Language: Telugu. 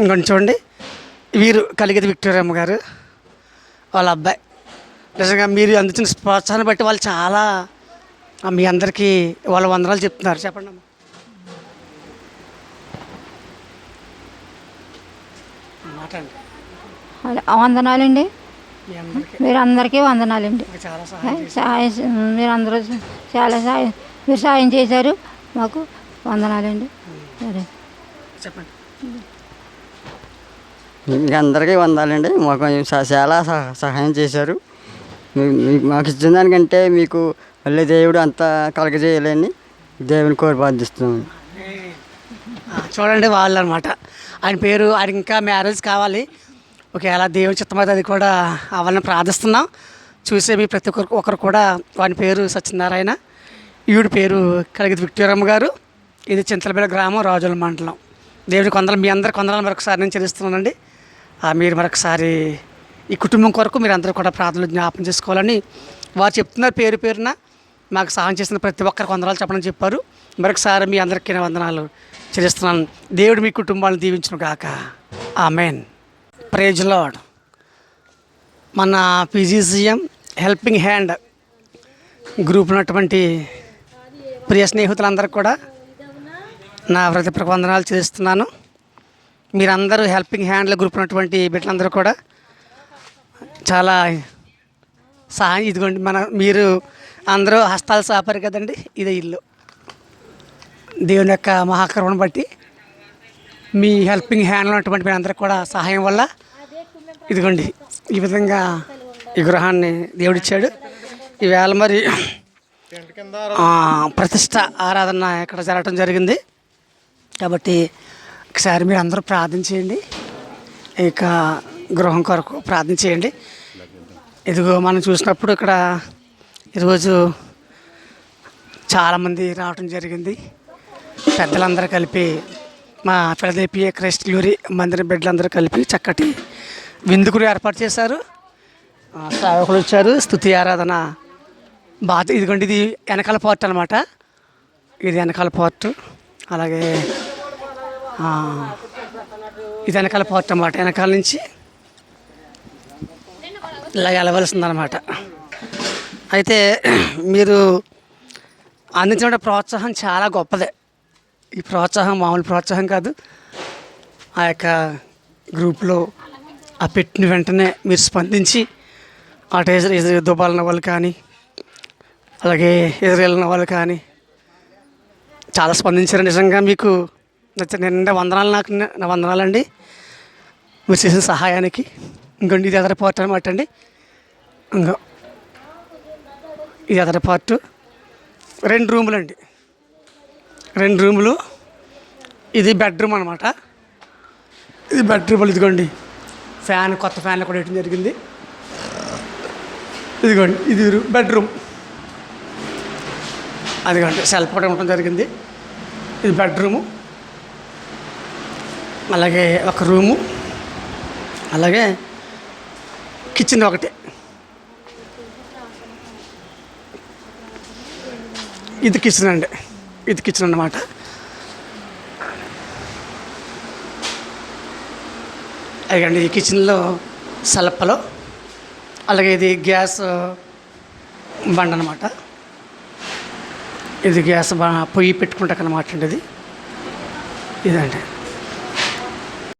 ఇంకొంచెం చూడండి. వీరు కలిగేది విక్టోరియమ్మ గారు. వాళ్ళ అబ్బాయి. నిజంగా మీరు అందుతున్న ప్రోత్సాహాన్ని బట్టి వాళ్ళు చాలా మీ అందరికీ వాళ్ళ వందనాలు చెప్తున్నారు. చెప్పండి అమ్మా. మాట్లాడండి. వందనాలండి. మీరు అందరికీ వందనాలండి. సాయం మీరు అందరూ చాలా సాయం మీరు సాయం చేశారు. మాకు వందనాలండి. సరే. చెప్పండి. మీకు అందరికీ వందాలండి. మాకు చాలా సహ- సహాయం చేశారు. మాకు ఇచ్చిన దానికంటే మీకు మళ్ళీ దేవుడు అంతా కలగజేయాలని దేవుని కోరి ప్రార్థిస్తున్నాను చూడండి వాళ్ళు అనమాట ఆయన పేరు ఆయన ఇంకా మ్యారేజ్ కావాలి. ఒకవేళ దేవుని చిత్తమైతే అది కూడా అవ్వాలని ప్రార్థిస్తున్నాం. చూసే మీ ప్రతి ఒక్కరు ఒకరు కూడా వాని పేరు సత్యనారాయణ. ఈవిడి పేరు కలిగి విక్టోరమ్మ గారు. ఇది చింతలపల్లి గ్రామం రాజుల మండలం. దేవుడి కొందరు మీ అందరి కొందరు మరొకసారి నేను చెల్లిస్తున్నానండి మీరు మరొకసారి ఈ కుటుంబం కొరకు మీరు అందరూ కూడా ప్రార్థనలు జ్ఞాపం చేసుకోవాలని వారు చెప్తున్నారు పేరు పేరున మాకు సహాయం చేసిన ప్రతి ఒక్కరికి వందనాలు చెప్పడం చెప్పారు. మరొకసారి మీ అందరికీ వందనాలు చెల్లిస్తున్నాను. దేవుడు మీ కుటుంబాలను దీవించును గాక. ఆమెన్. ప్రేజ్ లాడ్ మన పీజీసీఎం హెల్పింగ్ హ్యాండ్ గ్రూప్ ఉన్నటువంటి ప్రియ స్నేహితులందరికీ కూడా నా హృదయపూర్వక వందనాలు చెల్లిస్తున్నాను. మీరందరూ హెల్పింగ్ హ్యాండ్ల గ్రూప్ ఉన్నటువంటి బిడ్డలందరూ కూడా చాలా సహాయం ఇదిగోండి. మన మీరు అందరూ హస్తాలు సాపారు కదండి ఇదే ఇల్లు. దేవుని యొక్క మహాకరుణను బట్టి మీ హెల్పింగ్ హ్యాండ్లో ఉన్నటువంటి మీ అందరికి కూడా సహాయం వల్ల ఇదిగోండి ఈ విధంగా ఈ గృహాన్ని దేవుడిచ్చాడు. ఈవేళ మరి ప్రతిష్ట ఆరాధన ఇక్కడ జరగటం జరిగింది. కాబట్టి ఒకసారి మీరు అందరూ ప్రార్థన చేయండి. ఇక గృహం కొరకు ప్రార్థన చేయండి. ఇదిగో మనం చూసినప్పుడు ఇక్కడ ఈరోజు చాలామంది రావడం జరిగింది. పెద్దలందరూ కలిపి మా ఫిలదేపియ క్రైస్ట్ మందిరం బిడ్డలందరూ కలిపి చక్కటి విందుకులు ఏర్పాటు చేశారు. సేవకులు వచ్చారు. స్థుతి ఆరాధన బాధ ఇదిగోండి ఇది వెనకాల పోర్ట్ అనమాట ఇది వెనకాల పోర్టు. అలాగే ఇది వెనకాల పోర్ట్ అన్నమాట. వెనకాల నుంచి ఇలా వెళ్ళవలసిందనమాట అయితే మీరు అందించిన ప్రోత్సాహం చాలా గొప్పదే. ఈ ప్రోత్సాహం మామూలు ప్రోత్సాహం కాదు. ఆ యొక్క గ్రూప్లో ఆ పెట్టిన వెంటనే మీరు స్పందించి అటు ఎదురు ఇజ్రాయల్ దుబాల్ వాళ్ళు కానీ అలాగే ఇజ్రాయల్ వాళ్ళు కానీ చాలా స్పందించారు. నిజంగా మీకు నిండా వందనాలు నాకు ని- నా వందనాలండి. మీరు చేసిన సహాయానికి. ఇంకోండి ఇది ఎదర పార్ట్ అనమాట అండి. ఇంకో ఇది ఎదర పార్ట్. రెండు రూములు అండి రెండు రూములు. ఇది బెడ్రూమ్ అనమాట ఇది బెడ్రూమ్ ఇదిగోండి. ఫ్యాన్ కొత్త ఫ్యాన్లు కూడా వేయడం జరిగింది. ఇదిగోండి ఇది బెడ్రూమ్. అదిగోండి సెల్ఫ్ కూడా ఉండటం జరిగింది. ఇది బెడ్రూము. అలాగే ఒక రూము అలాగే కిచెన్ ఒకటి. ఇది కిచెన్ అండి. ఇది కిచెన్ అన్నమాట. అదిగండి ఈ కిచెన్లో సలప్పలో అలాగే ఇది గ్యాస్ బండ అనమాట ఇది గ్యాస్ పొయ్యి పొయ్యి పెట్టుకుంటాకన్నమాట అండి ఇది. ఇదండి.